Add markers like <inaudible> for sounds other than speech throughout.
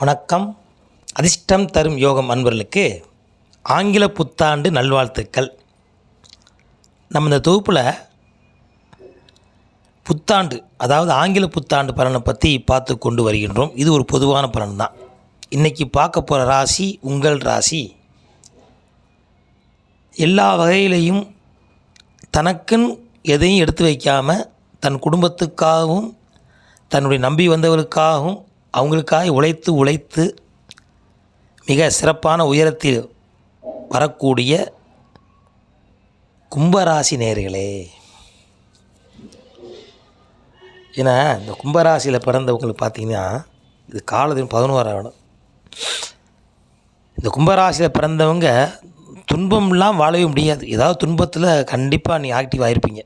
வணக்கம். அதிர்ஷ்டம் தரும் யோகம் அன்பர்களுக்கு ஆங்கில புத்தாண்டு நல்வாழ்த்துக்கள். நம்ம இந்த தொகுப்பில் புத்தாண்டு அதாவது ஆங்கில புத்தாண்டு பலனை பற்றி பார்த்து கொண்டு வருகின்றோம். இது ஒரு பொதுவான பலன் தான் இன்றைக்கி பார்க்க போகிற ராசி உங்கள் ராசி எல்லா வகையிலையும் தனக்குன்னு எதையும் எடுத்து வைக்காமல் தன் குடும்பத்துக்காகவும் தன்னுடைய நம்பி வந்தவர்களுக்காகவும் அவங்களுக்காக உழைத்து உழைத்து மிக சிறப்பான உயரத்தில் வரக்கூடிய கும்பராசி நேர்களே. ஏன்னா இந்த கும்பராசியில் பிறந்தவங்களுக்கு பார்த்தீங்கன்னா இது காலத்தின் பதினோராம் இடம். இந்த கும்பராசியில் பிறந்தவங்க துன்பம்லாம் வாழவே முடியாது. ஏதாவது துன்பத்தில் கண்டிப்பாக நீ ஆக்டிவ் ஆகிருப்பீங்க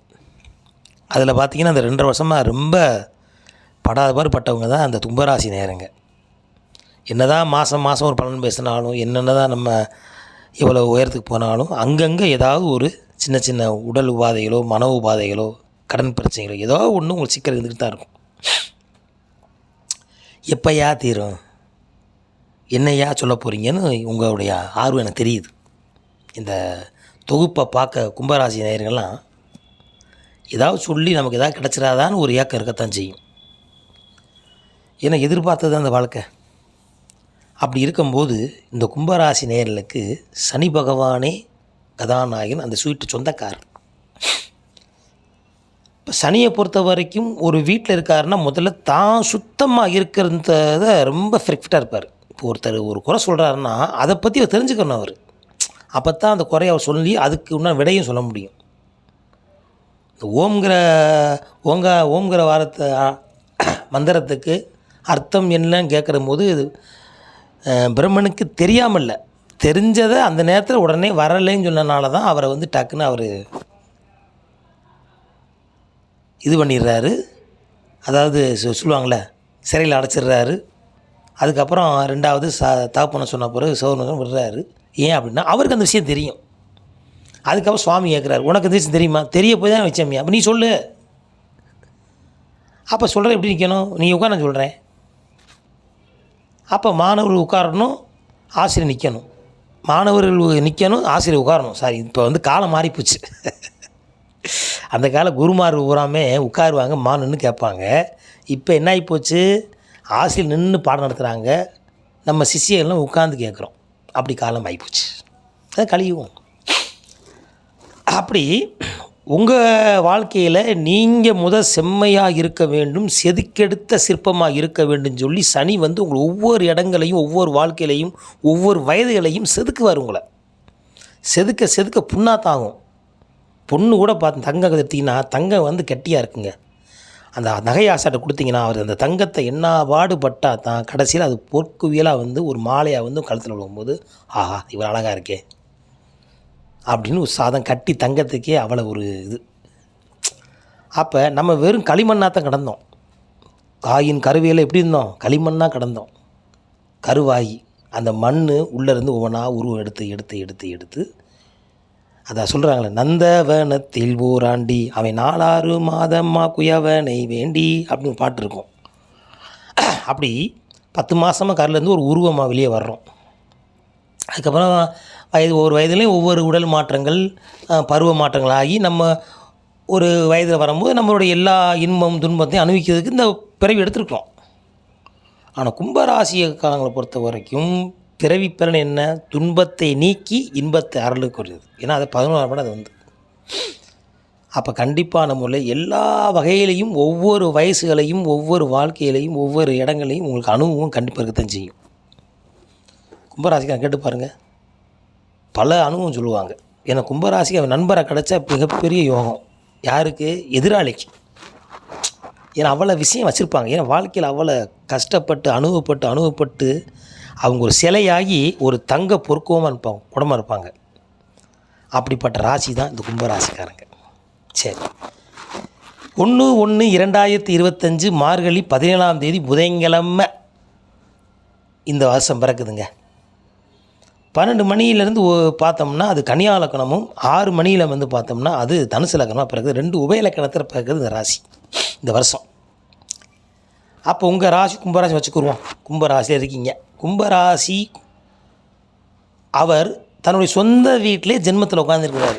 அதில் பார்த்தீங்கன்னா அந்த ரெண்டரை வருஷமாக ரொம்ப படாத பாடு பட்டவங்க தான் அந்த தும்பராசி நேரங்க. என்னதான் மாதம் மாதம் ஒரு பலன் பேசினாலும் என்னென்ன தான் நம்ம இவ்வளோ உயரத்துக்கு போனாலும் அங்கங்கே ஏதாவது ஒரு சின்ன சின்ன உடல் உபாதைகளோ மன உபாதைகளோ கடன் பிரச்சனைகளோ ஏதோ ஒன்று உங்களுக்கு சிக்கல் இருந்துக்கிட்டு தான் இருக்கும். எப்போயா தீரும்? என்னையா சொல்ல போகிறீங்கன்னு உங்களுடைய ஆர்வம் எனக்கு தெரியுது. இந்த தொகுப்பை பார்க்க கும்பராசி நேயர்கள்லாம் ஏதாவது சொல்லி நமக்கு ஏதாவது கிடச்சிடாதான்னு ஒரு ஏக்கம் இருக்கத்தான் செய்யும். ஏன்னா எதிர்பார்த்தது அந்த வாழ்க்கை. அப்படி இருக்கும்போது இந்த கும்பராசி நேர்களுக்கு சனி பகவானே கதாநாயகன் அந்த ஸ்வீட்டு சொந்தக்காரர். இப்போ சனியை பொறுத்த வரைக்கும் ஒரு வீட்டில் இருக்காருன்னா முதல்ல தான் சுத்தமாக இருக்கிறத ரொம்ப ஃபிரெக்டாக இருப்பார். இப்போ ஒருத்தர் ஒரு குறை சொல்கிறாருன்னா அதை பற்றி அவர் தெரிஞ்சுக்கணும் அவர். அப்போ தான் அந்த குறையை அவர் சொல்லி அதுக்கு இன்னும் விடையும் சொல்ல முடியும். இந்த ஓம்கிற ஓங்க ஓம்கிற வாரத்தை மந்திரத்துக்கு அர்த்தம் என்னன்னு கேட்குற போது இது, பிரம்மனுக்கு தெரியாமல்ல. இல்லை தெரிஞ்சதை அந்த நேரத்தில் உடனே வரலைன்னு சொன்னனால தான் அவரை வந்து டக்குன்னு அவர் இது பண்ணிடுறாரு. அதாவது சொ- சொல்லுவாங்கள்ல சிறையில் அடைச்சிடுறாரு. அதுக்கப்புறம் ரெண்டாவது ச தகப்பன சொன்ன பிறகு சோதனை விடுறாரு. ஏன் அப்படின்னா அவருக்கு அந்த விஷயம் தெரியும். அதுக்கப்புறம் சுவாமி கேட்குறாரு உனக்கு இந்த விஷயம் தெரியுமா? தெரிய போய் தான் வச்சேம்யா அப்போ நீ சொல்லு. அப்போ சொல்கிற எப்படி நிற்கணும் நீ உட்கார நான் சொல்கிறேன் அப்போ மாணவர்கள் உட்காரணும் ஆசிரியர் நிற்கணும் மாணவர்கள் நிற்கணும் ஆசிரியர் உட்காரணும். சாரி இப்போ வந்து காலம் மாறிப்போச்சு. <laughs> அந்த கால குருமார் பூராமே உட்காருவாங்க மானுன்னு கேட்பாங்க. இப்போ என்ன ஆகிப்போச்சு ஆசிரியர் நின்று பாடம் நடத்துகிறாங்க நம்ம சிஷியெல்லாம் உட்காந்து கேட்குறோம். அப்படி காலம் ஆகிப்போச்சு அது கழியும் அப்படி உங்கள் வாழ்க்கையில் நீங்கள் முத செம்மையாக இருக்க வேண்டும் செதுக்கெடுத்த சிற்பமாக இருக்க வேண்டும் சொல்லி சனி வந்து உங்களை ஒவ்வொரு இடங்களையும் ஒவ்வொரு வாழ்க்கையிலையும் ஒவ்வொரு வயதுகளையும் செதுக்குவார் உங்களை. செதுக்க செதுக்க புண்ணாத்தாகும். பொண்ணு கூட பார்த்து தங்கம் எடுத்தீங்கன்னா தங்கம் வந்து கெட்டியாக இருக்குங்க. அந்த நகை ஆசாட்டை கொடுத்தீங்கன்னா அவர் அந்த தங்கத்தை என்ன பாடுபட்டால் தான் கடைசியில் அது பொற்குவியலாக வந்து ஒரு மாலையாக வந்து கழுத்தில் விழும்போது ஆஹா இவர் அழகாக இருக்கே. அப்படின்னு ஒரு சாதம் கட்டி தங்கத்துக்கே அவ்வளோ ஒரு இது. அப்போ நம்ம வெறும் களிமண்ணாக தான் கிடந்தோம். காயின் கருவியில் எப்படி இருந்தோம்? களிமண்ணாக கிடந்தோம். கருவாயி அந்த மண் உள்ளேருந்து ஒவ்வொன்றா உருவம் எடுத்து எடுத்து எடுத்து எடுத்து. அதான் சொல்கிறாங்களே நந்தவனத்தில் ஊராண்டி அவன் நாலாறு மாதம்மா குயவனை வேண்டி அப்படின்னு பாட்டு இருக்கும். அப்படி பத்து மாதமாக கருலேருந்து ஒரு உருவமாக வெளியே வர்றோம். அதுக்கப்புறம் வயது ஒவ்வொரு வயதுலேயும் ஒவ்வொரு உடல் மாற்றங்கள் பருவ மாற்றங்கள் ஆகி நம்ம ஒரு வயதில் வரும்போது நம்மளுடைய எல்லா இன்பம் துன்பத்தையும் அனுபவிக்கிறதுக்கு இந்த பிறவி எடுத்துருக்கோம் ஆனால் கும்பராசிக்காரங்களை பொறுத்த வரைக்கும் பிறவி பிறன் என்ன? துன்பத்தை நீக்கி இன்பத்தை அருளுக்குரியது. ஏன்னா அது பதினோராம் படம் அது வந்து. அப்போ கண்டிப்பான முறையில் எல்லா வகையிலையும் ஒவ்வொரு வயசுகளையும் ஒவ்வொரு வாழ்க்கையிலையும் ஒவ்வொரு இடங்களையும் உங்களுக்கு அனுபவம் கண்டிப்பாக இருக்கத்தான் செய்யும். கும்பராசிக்காரன் கேட்டு பாருங்கள் பல அனுபவம் சொல்லுவாங்க. ஏன்னா கும்பராசிக்கு அவன் நண்பரை கிடச்சா மிகப்பெரிய யோகம். யாருக்கு? எதிராளிக்கு. ஏன்னா அவ்வளோ விஷயம் வச்சுருப்பாங்க. ஏன்னா வாழ்க்கையில் அவ்வளோ கஷ்டப்பட்டு அனுபவப்பட்டு அனுபவப்பட்டு அவங்க ஒரு சிலையாகி ஒரு தங்க பொற்குவமாக இருப்பாங்க குடமாக இருப்பாங்க. அப்படிப்பட்ட ராசி தான் இந்த கும்பராசிக்காரங்க. சரி. ஒன்று ஒன்று இரண்டாயிரத்தி இருபத்தஞ்சு மார்கழி பதினேழாம் தேதி புதன்கிழமை. இந்த வருஷம் பிறக்குதுங்க. பன்னெண்டு மணியிலேருந்து பார்த்தோம்னா அது கன்னியா லக்கணமும் ஆறு மணியில் வந்து பார்த்தோம்னா அது தனுசு லக்கணமாக பிறகுது ரெண்டு உபய லக்கணத்தில் பிறகுது இந்த ராசி இந்த வருஷம். அப்போ உங்கள் ராசி கும்பராசி வச்சுக்கிருவோம் கும்பராசியில் இருக்கீங்க. கும்பராசி அவர் தன்னுடைய சொந்த வீட்டிலே ஜென்மத்தில் உட்காந்துருக்கிறார்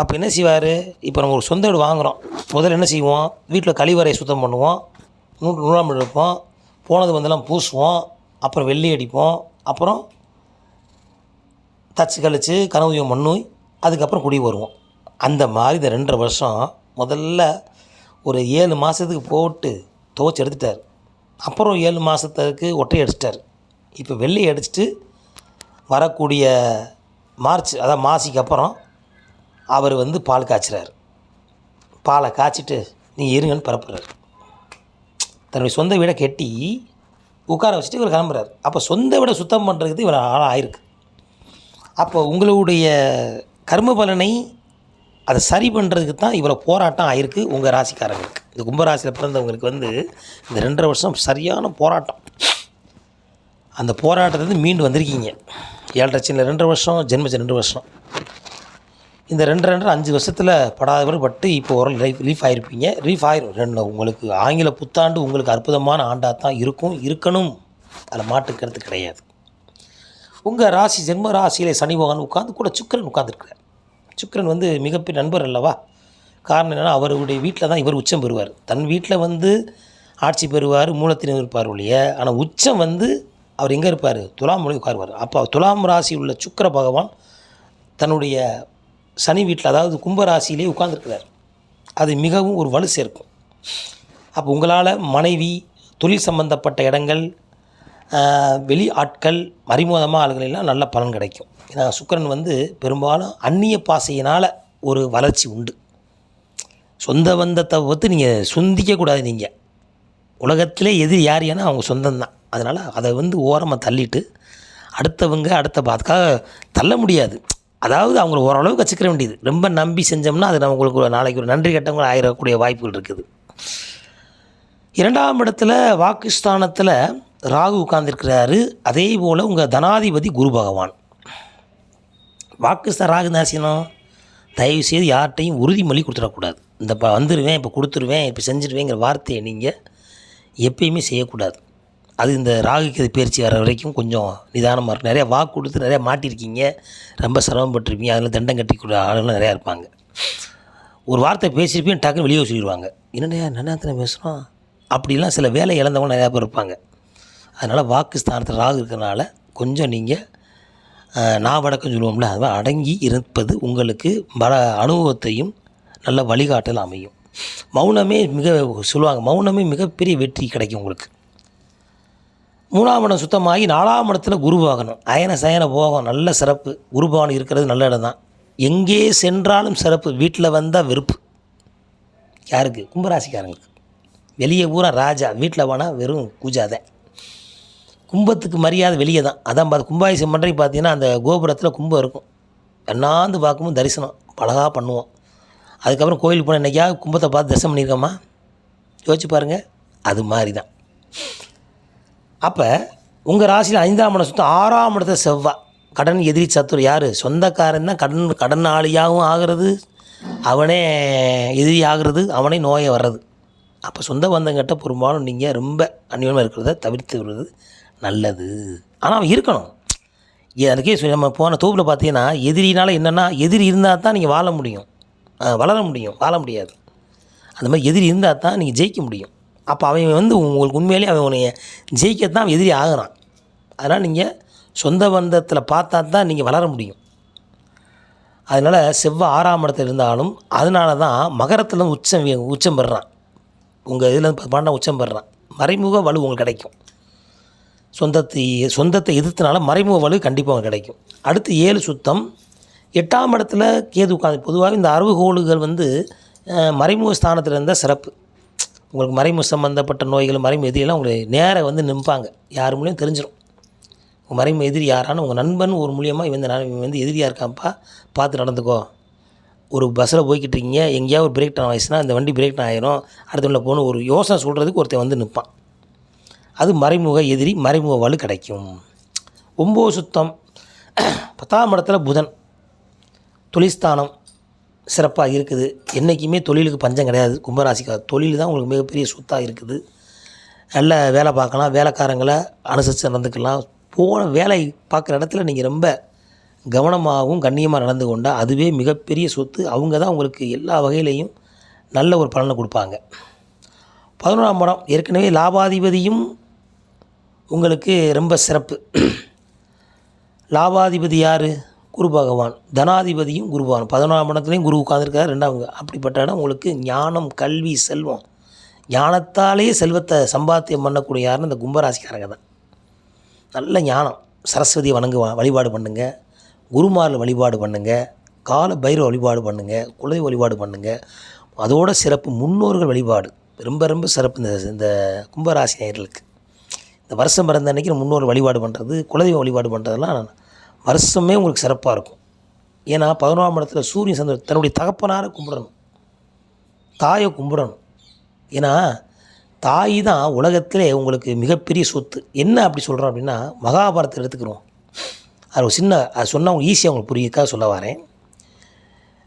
அப்போ என்ன செய்வார்? இப்போ நம்ம ஒரு சொந்த வீடு வாங்குகிறோம் முதல்ல என்ன செய்வோம்? வீட்டில் கழிவறையை சுத்தம் பண்ணுவோம். நூற்று நூறாம் எடுப்போம். போனது வந்தெல்லாம் பூசுவோம். அப்புறம் வெள்ளி அடிப்போம். அப்புறம் தச்சு கழித்து கனவுயம் பண்ணி அதுக்கப்புறம் குடி வருவோம். அந்த மாதிரி இந்த ரெண்டரை வருஷம் முதல்ல ஒரு ஏழு மாதத்துக்கு போட்டு துவச்சி எடுத்துட்டார். அப்புறம் ஏழு மாதத்துக்கு ஒற்றை அடிச்சிட்டார். இப்போ வெள்ளி அடிச்சிட்டு வரக்கூடிய மார்ச் அதாவது மாசிக்கு அப்புறம் அவர் வந்து பால் காய்ச்சிறார். பாலை காய்ச்சிட்டு நீ இருங்கன்னு பரப்புறார் தன்னுடைய சொந்த வீடை கட்டி உட்கார வச்சுட்டு இவர் கிளம்புறாரு. அப்போ சொந்த வீடை சுத்தம் பண்ணுறதுக்கு இவர் ஆளாக ஆயிருக்கு அப்போ உங்களுடைய கர்ம பலனை அதை சரி பண்ணுறதுக்கு தான் இவ்வளோ போராட்டம் ஆயிருக்கு உங்கள் ராசிக்காரங்களுக்கு இந்த கும்பராசியில் பிறந்தவங்களுக்கு வந்து இந்த ரெண்டரை வருஷம் சரியான போராட்டம். அந்த போராட்டத்துலேருந்து மீண்டு வந்திருக்கீங்க. ஏழரை சின்ன ரெண்டரை வருஷம் ஜென்மச்சு ரெண்டு வருஷம். இந்த ரெண்டு ரெண்டரை அஞ்சு வருஷத்தில் படாதவர் பட்டு இப்போ ஒரு லைஃப் லீஃப் ஆகிருப்பீங்க லீஃப் ஆயிரும். ரெண்டு உங்களுக்கு ஆங்கில புத்தாண்டு உங்களுக்கு அற்புதமான ஆண்டாக தான் இருக்கும். இருக்கணும். அதில் மாட்டுக்கிறது கிடையாது. உங்கள் ராசி ஜென்ம ராசியிலே சனி பகவான் உட்காந்து கூட சுக்கிரன் உட்காந்துருக்கிறார் சுக்கரன் வந்து மிகப்பெரிய நண்பர் அல்லவா? காரணம் என்னென்னா அவருடைய வீட்டில் தான் இவர் உச்சம் பெறுவார். தன் வீட்டில் வந்து ஆட்சி பெறுவார் மூலத்தினர் இருப்பார் ஒழிய ஆனால் உச்சம் வந்து அவர் எங்கே இருப்பார்? துலாம் மொழி உட்காருவார். அப்போ துலாம் ராசி உள்ள சுக்கர பகவான் தன்னுடைய சனி வீட்டில் அதாவது கும்பராசியிலே உட்கார்ந்துருக்கிறார். அது மிகவும் ஒரு வலு சேர்க்கும். அப்போ உங்களால் மனைவி தொழில் சம்பந்தப்பட்ட இடங்கள் வெளி ஆட்கள் மறைமுகமாக ஆளுகளெல்லாம் நல்ல பலன் கிடைக்கும். ஏன்னா சுக்கிரன் வந்து பெரும்பாலும் அந்நிய பாசையினால் ஒரு வளர்ச்சி உண்டு. சொந்த பந்தத்தை ஒத்து நீங்கள் சொந்திக்கக்கூடாது நீங்கள் உலகத்திலே எது யார் ஏன்னா அவங்க சொந்தம்தான். அதனால் அதை வந்து ஓரமாக தள்ளிட்டு அடுத்தவங்க அடுத்த பாதுக்காக தள்ள முடியாது. அதாவது அவங்கள ஓரளவுக்கு வச்சுக்கிற வேண்டியது. ரொம்ப நம்பி செஞ்சோம்னா அது நம்மளுக்கு ஒரு நாளைக்கு ஒரு நன்றி கட்டவங்க ஆயிரக்கூடிய வாய்ப்புகள் இருக்குது. இரண்டாம் இடத்துல வாக்குஸ்தானத்தில் ராகு உட்கார்ந்துருக்கிறாரு. அதே போல் உங்கள் தனாதிபதி குரு பகவான். வாக்குஸ்தான் ராகு நாசினம் தயவு செய்து யார்கிட்டையும் உறுதிமொழி கொடுத்துடக்கூடாது. இந்த இப்போ வந்துடுவேன் இப்போ கொடுத்துருவேன் இப்போ செஞ்சிருவேங்கிற வார்த்தையை நீங்கள் எப்பயுமே செய்யக்கூடாது. அது இந்த ராகுக்கு இது பயிற்சி வர வரைக்கும் கொஞ்சம் நிதானமாக இருக்கும். நிறையா வாக்கு கொடுத்து நிறையா மாட்டியிருக்கீங்க ரொம்ப சிரமப்பட்டிருப்பீங்க. அதில் தண்டம் கட்டி கொடுத்த ஆளுங்களும் நிறையா இருப்பாங்க. ஒரு வார்த்தை பேசியிருப்பீங்க டக்குன்னு வெளியே சொல்லிடுவாங்க என்னென்ன நன்னாத்தனை பேசுகிறோம் அப்படிலாம் சில வேலை இழந்தவங்க நிறையா பேர் இருப்பாங்க. அதனால் வாக்கு ஸ்தானத்தில் ராகு இருக்கிறனால கொஞ்சம் நீங்கள் நான் வடக்கம் சொல்லுவோம்ல அது அடங்கி இருப்பது உங்களுக்கு பல அனுபவத்தையும் நல்ல வழிகாட்டல் அமையும். மௌனமே மிக சொல்லுவாங்க மௌனமே மிகப்பெரிய வெற்றி கிடைக்கும் உங்களுக்கு. மூணாம் இடம் சுத்தமாகி நாலாம் இடத்துல குருபாகணும் அயன சயன போகம் நல்ல சிறப்பு. குருபவன் இருக்கிறது நல்ல இடம் தான். எங்கே சென்றாலும் சிறப்பு. வீட்டில் வந்தால் வெறுப்பு. யாருக்கு? கும்பராசிக்காரங்களுக்கு. வெளியே பூரா ராஜா. வீட்டில் போனால் வெறும் பூஜாதான் கும்பத்துக்கு மரியாதை வெளியே தான். அதான் பார்த்து கும்பாபிஷேகம் பண்ணுறதுக்கு பார்த்தீங்கன்னா அந்த கோபுரத்தில் கும்பம் இருக்கும். என்னாந்து பார்க்கும்போது தரிசனம் அழகாக பண்ணுவோம். அதுக்கப்புறம் கோயிலுக்கு போனால் என்னைக்காவது கும்பத்தை பார்த்து தரிசனம் பண்ணியிருக்கோமா யோசிச்சு பாருங்கள் அது மாதிரி தான் அப்போ உங்கள் ராசியில் ஐந்தாம் இடம் சுத்தம் ஆறாம் இடத்துல செவ்வாய் கடன் எதிரி சத்துரு யார்? சொந்தக்காரன் தான் கடன் கடனாளியாகவும் ஆகிறது அவனே எதிரி ஆகிறது அவனே நோயை வர்றது. அப்போ சொந்த பந்தங்கிட்ட பெரும்பாலும் நீங்கள் ரொம்ப அந்நியமாக இருக்கிறத தவிர்த்து விடுறது நல்லது. ஆனால் அவன் இருக்கணும். அதுக்கே சொல்லி நம்ம போன தோப்பில் பார்த்தீங்கன்னா எதிரினால் என்னென்னா எதிரி இருந்தால் தான் நீங்கள் வாழ முடியும். வளர முடியும். வாழ முடியாது. அந்த மாதிரி எதிரி இருந்தால் தான் நீங்கள் ஜெயிக்க முடியும். அப்போ அவன் வந்து உங்களுக்கு உண்மையிலேயே அவன் உன்னைய ஜெயிக்கத்தான் எதிரி ஆகிறான். அதனால் நீங்கள் சொந்த பந்தத்தில் பார்த்தா தான் நீங்கள் வளர முடியும். அதனால் செவ்வாய் ஆறாம் இடத்துல இருந்தாலும் அதனால தான் மகரத்தில் உச்சம் உச்சம் பெறுறான். உங்கள் இதில் பண்ண உச்சம் பெறுறான். மறைமுக வலு உங்களுக்கு கிடைக்கும். சொந்தத்தை சொந்தத்தை எதிர்த்தனால மறைமுக வலு கண்டிப்பாக கிடைக்கும். அடுத்து ஏழு சுத்தம். எட்டாம் இடத்துல கேது உட்காந்து பொதுவாக இந்த அறுவுகோளுகள் வந்து மறைமுக ஸ்தானத்தில் இருந்தால் சிறப்பு. உங்களுக்கு மறைமுக சம்மந்தப்பட்ட நோய்கள் மறைமுக எதிரியெல்லாம் உங்களை நேராக வந்து நிற்பாங்க யார் மூலியம் தெரிஞ்சிடும் உங்கள் மறைமுக எதிரி யாரானு உங்கள் நண்பன் ஒரு மூலியமாக இவன் வந்து நா- இவன் வந்து எதிரியாக இருக்கான்ப்பா பார்த்து நடந்துக்கோ. ஒரு பஸ்ஸில் போய்கிட்டு இருக்கீங்க எங்கேயாவது ஒரு பிரேக் டவுன் ஆயிடுச்சுன்னா இந்த வண்டி பிரேக் டவுன் ஆயிரும். அடுத்தவங்கள போகணும் ஒரு யோசனை சொல்கிறதுக்கு ஒருத்தன் வந்து நிற்பான் அது மறைமுக எதிரி மறைமுக வலு கிடைக்கும். ஒம்பது சுத்தம். பத்தாம் இடத்துல புதன். தொழில்ஸ்தானம் சிறப்பாக இருக்குது. என்றைக்குமே தொழிலுக்கு பஞ்சம் கிடையாது. கும்பராசிக்கார தொழில் தான் உங்களுக்கு மிகப்பெரிய சொத்தாக இருக்குது. நல்ல வேலை பார்க்கலாம். வேலைக்காரங்களை அனுசரித்து நடந்துக்கலாம். போன வேலை பார்க்குற இடத்துல நீங்கள் ரொம்ப கவனமாகவும் கண்ணியமாக நடந்து கொண்டால் அதுவே மிகப்பெரிய சொத்து. அவங்க தான் உங்களுக்கு எல்லா வகையிலையும் நல்ல ஒரு பலனை கொடுப்பாங்க. பதினோராம் படம் ஏற்கனவே லாபாதிபதியும் உங்களுக்கு ரொம்ப சிறப்பு. லாபாதிபதி யார்? குரு பகவான். தனாதிபதியும் குரு பகவான். பதினோராம் இடத்துலையும் குரு உட்காந்துருக்காரு ரெண்டாவது அப்படிப்பட்ட இடம் உங்களுக்கு ஞானம் கல்வி செல்வம். ஞானத்தாலேயே செல்வத்தை சம்பாத்தியம் பண்ணக்கூடிய யாருன்னு இந்த கும்பராசிக்காரங்க தான். நல்ல ஞானம். சரஸ்வதியை வணங்கு வழிபாடு பண்ணுங்க. குருமாரில் வழிபாடு பண்ணுங்க. கால பைரவ வழிபாடு பண்ணுங்க. குலதெய்வ வழிபாடு பண்ணுங்க. அதோட சிறப்பு முன்னோர்கள் வழிபாடு. ரொம்ப ரொம்ப சிறப்பு இந்த இந்த கும்பராசி நேயர்களுக்கு. இந்த வருஷம் பிறந்த அன்றைக்கி முன்னோர் வழிபாடு பண்ணுறது குலதெய்வ வழிபாடு பண்ணுறதெல்லாம் வருஷமே உங்களுக்கு சிறப்பாக இருக்கும். ஏன்னா பதினோராம் இடத்துல சூரியன் சந்திர தன்னுடைய தகப்பனாரை கும்பிடணும். தாயை கும்பிடணும். ஏன்னா தாய் தான் உலகத்திலே உங்களுக்கு மிகப்பெரிய சொத்து. என்ன அப்படி சொல்கிறோம் அப்படின்னா மகாபாரத்தை எடுத்துக்கிறோம். அது ஒரு சின்ன அது சொன்னால் அவங்க ஈஸியாக உங்களுக்கு புரியக்காக சொல்ல வரேன்.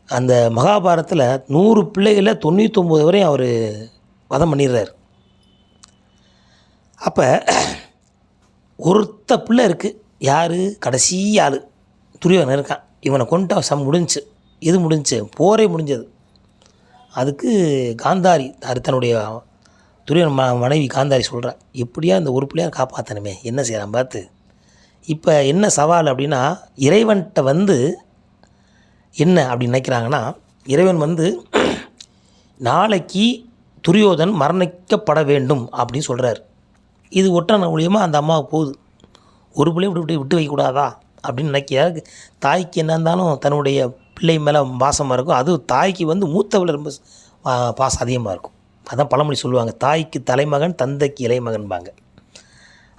அந்த மகாபாரதத்தில் நூறு பிள்ளைகளில் தொண்ணூற்றொம்பது வரையும் அவர் வதம் பண்ணிடுறாரு. அப்போ ஒருத்த பிள்ளை இருக்குது யார்? கடைசி ஆள். துரியோதனன் இருக்கான். இவனை கொண்டு சம் முடிஞ்சுச்சு இது முடிஞ்சு. போரே முடிஞ்சது. அதுக்கு காந்தாரி தன்னுடைய துரியன் ம மனைவி காந்தாரி சொல்கிறா எப்படியா இந்த ஒரு பிள்ளையார் காப்பாற்றணுமே என்ன செய்யலாம் பார்த்து இப்போ என்ன சவால் அப்படின்னா இறைவன்கிட்ட வந்து என்ன அப்படி நினைக்கிறாங்கன்னா இறைவன் வந்து நாளைக்கு துரியோதன் மரணிக்கப்பட வேண்டும் அப்படின்னு சொல்கிறார் இது ஒட்டன மூலியமாக அந்த அம்மாவுக்கு போகுது. ஒரு பிள்ளைய விட்டு விட்டு விட்டு வைக்கக்கூடாதா? அப்படின்னு நினைக்கிறாரு தாய்க்கு என்ன இருந்தாலும் தன்னுடைய பிள்ளை மேலே பாசமாக இருக்கும் அது தாய்க்கு வந்து மூத்தவளை ரொம்ப பாசம் அதிகமாக இருக்கும். அதான் பழமொழி சொல்லுவாங்க. தாய்க்கு தலைமகன் தந்தைக்கு இளைமகன்பாங்க.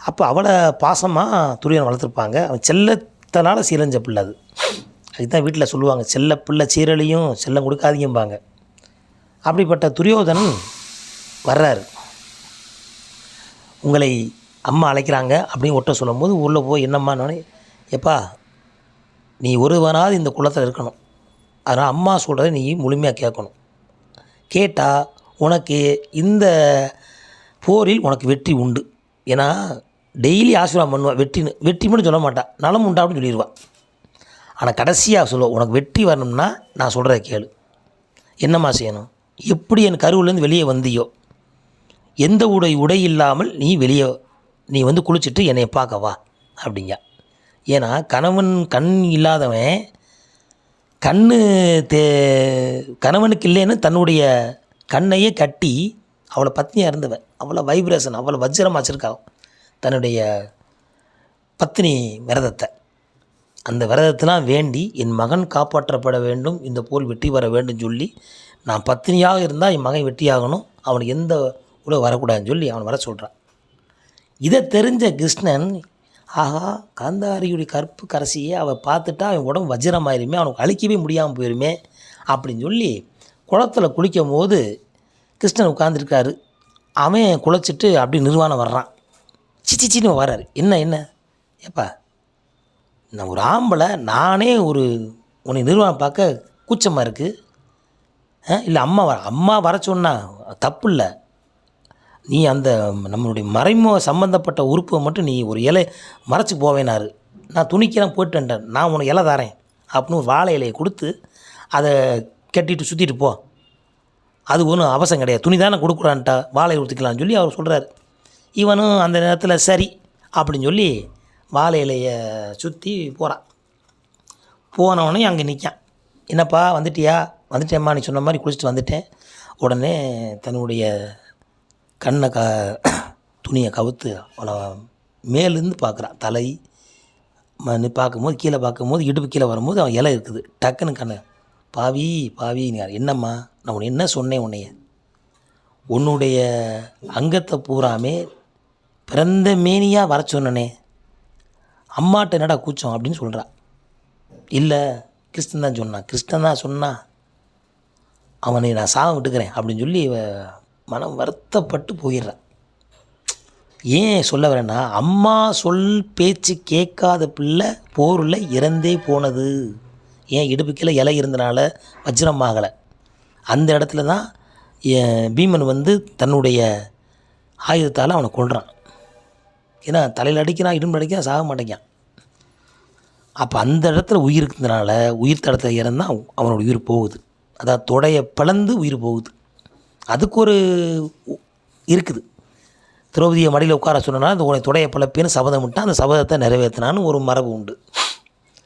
அப்போ அவளை பாசமாக துரியன் வளர்த்துருப்பாங்க. அவன் செல்லத்தனால் சீரஞ்ச பிள்ளை அது. அதுதான் வீட்டில் சொல்லுவாங்க செல்ல பிள்ளை சீரழியும் செல்லம் கொடுக்காதீங்கம்பாங்க. அப்படிப்பட்ட துரியோதனன் வர்றாரு. உங்களை அம்மா அழைக்கிறாங்க அப்படின்னு ஒட்ட சொல்லும்போது உள்ளே போய் என்னம்மானோடனே எப்பா நீ ஒருவனாவது இந்த குளத்தில் இருக்கணும். அதனால் அம்மா சொல்கிறத நீ முழுமையாக கேட்கணும். கேட்டால் உனக்கு இந்த போரில் உனக்கு வெற்றி உண்டு. ஏன்னா டெய்லி ஆசீர்வாதம் பண்ணுவாள் வெற்றின்னு வெற்றி மட்டும் சொல்ல மாட்டான் நலம் உண்டா அப்படின்னு சொல்லிடுவாள் ஆனால் கடைசியாக சொல்லுவோம் உனக்கு வெற்றி வரணும்னா நான் சொல்கிறத கேளு. என்னம்மா செய்யணும்? எப்படி என் கருவிலேருந்து வெளியே வந்தியோ? எந்த உடை உடை இல்லாமல் நீ வெளியே நீ வந்து குளிச்சுட்டு என்னை பார்க்க வா அப்படிங்க. ஏன்னா கணவன் கண் இல்லாதவன் கண்ணு தே கணவனுக்கு இல்லைன்னு தன்னுடைய கண்ணையே கட்டி அவளை பத்னியாக இருந்தவன். அவ்வளோ வைப்ரேஷன் அவ்வளோ வஜ்ரமாக வச்சுருக்கா தன்னுடைய பத்னி விரதத்தை. அந்த விரதத்தெலாம் வேண்டி என் மகன் காப்பாற்றப்பட வேண்டும் இந்த போல் வெற்றி பெற வேண்டும் சொல்லி நான் பத்தினியாக இருந்தால் என் மகன் வெற்றியாகணும். அவனுக்கு எந்த உள்ள வரக்கூடாதுன்னு சொல்லி அவன் வர சொல்கிறான் இதை தெரிஞ்ச கிருஷ்ணன் ஆஹா காந்தாரியுடைய கற்பு கரசியை அவள் பார்த்துட்டா அவன் உடம்பு வஜ்ரமாயிருமே அவனுக்கு அழிக்கவே முடியாமல் போயிருமே அப்படின்னு சொல்லி குளத்துல குளிக்கும் போது கிருஷ்ணன் உட்காந்துருக்காரு அவன் குளிச்சுட்டு அப்படி நிர்வாணம் வர்றான். சிச்சிச்சின்னு வர்றாரு. என்ன என்ன? ஏப்பா நான் ஒரு ஆம்பளை நானே ஒரு உன்னை நிர்வாணம் பார்க்க கூச்சமாக இருக்குது இல்லை அம்மா வர அம்மா வர சொன்னா தப்பு இல்லை. நீ அந்த நம்மளுடைய மறைமுக சம்மந்தப்பட்ட உறுப்பை மட்டும் நீ ஒரு இலை மறைச்சி போவேனாரு. நான் துணிக்கெல்லாம் போயிட்டு வந்துட்டேன் நான் உனக்கு இலை தரேன். அப்படின்னு ஒரு வாழை இலையை கொடுத்து அதை கட்டிட்டு சுற்றிட்டு போ. அது ஒன்றும் அவசரம் கிடையாது. துணி தானே கொடுக்குறான்ட்டா. வாழை ஊற்றிக்கலாம்னு சொல்லி அவர் சொல்கிறார் இவனும் அந்த நேரத்தில் சரி அப்படின்னு சொல்லி வாழை இலையை சுற்றி போகிறான் போனவனே அங்கே நிற்கான் என்னப்பா வந்துட்டியா? வந்துட்டேம்மா நீ சொன்ன மாதிரி குளிச்சுட்டு வந்துட்டேன். உடனே தன்னுடைய கண்ணை க துணியை கவுத்து அவளை மேலேருந்து பார்க்குறான் தலை மண்ணு பார்க்கும்போது கீழே பார்க்கும்போது இடுப்பு கீழே வரும்போது அவன் இலை இருக்குது. டக்குன்னு கண்ணு. பாவி பாவி நீ என்னம்மா? நான் உன்னை என்ன சொன்னேன் உன்னைய? உன்னுடைய அங்கத்தை பூராமே பிறந்த மேனியாக வர சொன்னனே. அம்மாட்ட என்னடா கூச்சம் அப்படின்னு சொல்கிறா இல்லை கிறிஸ்டன் தான் சொன்னான். கிறிஸ்டன் தான் சொன்னான் அவனை நான் சாக விட்டுக்கிறேன் அப்படின்னு சொல்லி மனம் வருத்தப்பட்டு போயிடுறான். ஏன் சொல்ல வரேன்னா அம்மா சொல் பேச்சு கேட்காத பிள்ளை போரில் இறந்தே போனது. ஏன் இடுப்புக்கில் இலை இருந்தனால வஜ்ரம் ஆகலை. அந்த இடத்துல தான் பீமன் வந்து தன்னுடைய ஆயுதத்தால் அவனை கொள்கிறான் ஏன்னா தலையில் அடிக்கிறான் இடும்பு அடிக்கிறான் சாக மாட்டேங்கான் அப்போ அந்த இடத்துல உயிர் இருக்கிறதுனால உயிர் தடத்தில் இறந்தான் அவனோட உயிர் போகுது. அதாவது தொடையை பிளந்து உயிர் போகுது. அதுக்கு ஒரு இருக்குது. திரௌபதியை மடியில் உட்கார சொன்னால் அந்த உன்னை தொடையை பிளப்பேன்னு சபதம் விட்டால் அந்த சபதத்தை நிறைவேற்றினான்னு ஒரு மரபு உண்டு.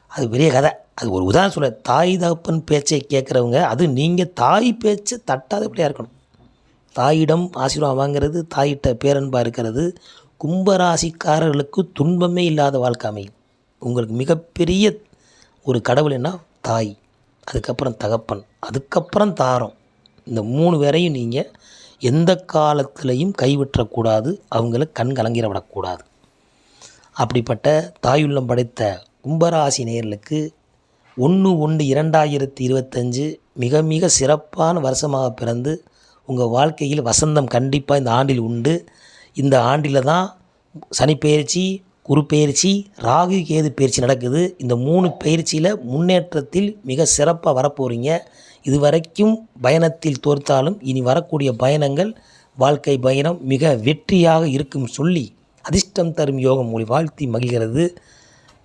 அது பெரிய கதை. அது ஒரு உதாரணம் சொல்ல தாய் தகப்பன் பேச்சை கேட்குறவங்க அது நீங்கள் தாய் பேச்சை தட்டாதபடியாக இருக்கணும்? தாயிடம் ஆசீர்வாதம் வாங்கிறது தாயிட்ட பேரன்பாக இருக்கிறது கும்பராசிக்காரர்களுக்கு துன்பமே இல்லாத வாழ்க்கை அமையும். உங்களுக்கு மிகப்பெரிய ஒரு கடவுள் என்ன? தாய். அதுக்கப்புறம் தகப்பன். அதுக்கப்புறம் தாரம். இந்த மூணு பேரையும் நீங்கள் எந்த காலத்திலையும் கைவிட்டக்கூடாது அவங்கள கண் கலங்கிட விடக்கூடாது அப்படிப்பட்ட தாயுள்ளம் படைத்த கும்பராசி நேர்களுக்கு ஒன்று ஒன்று இரண்டாயிரத்தி இருபத்தஞ்சு மிக மிக சிறப்பான வருஷமாக பிறந்து உங்கள் வாழ்க்கையில் வசந்தம் கண்டிப்பாக இந்த ஆண்டில் உண்டு. இந்த ஆண்டில் தான் சனிப்பெயர்ச்சி குரு ராகு கேது பயிற்சி நடக்குது. இந்த மூணு பயிற்சியில் முன்னேற்றத்தில் மிக சிறப்பாக வரப்போகிறீங்க இதுவரைக்கும் பயணத்தில் தோற்றாலும் இனி வரக்கூடிய பயணங்கள் வாழ்க்கை பயணம் மிக வெற்றியாக இருக்கும் சொல்லி அதிர்ஷ்டம் தரும் யோகம் மொழி வாழ்த்தி மகிழ்கிறது.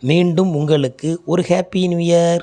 மீண்டும் உங்களுக்கு ஒரு ஹாப்பி நியூ இயர்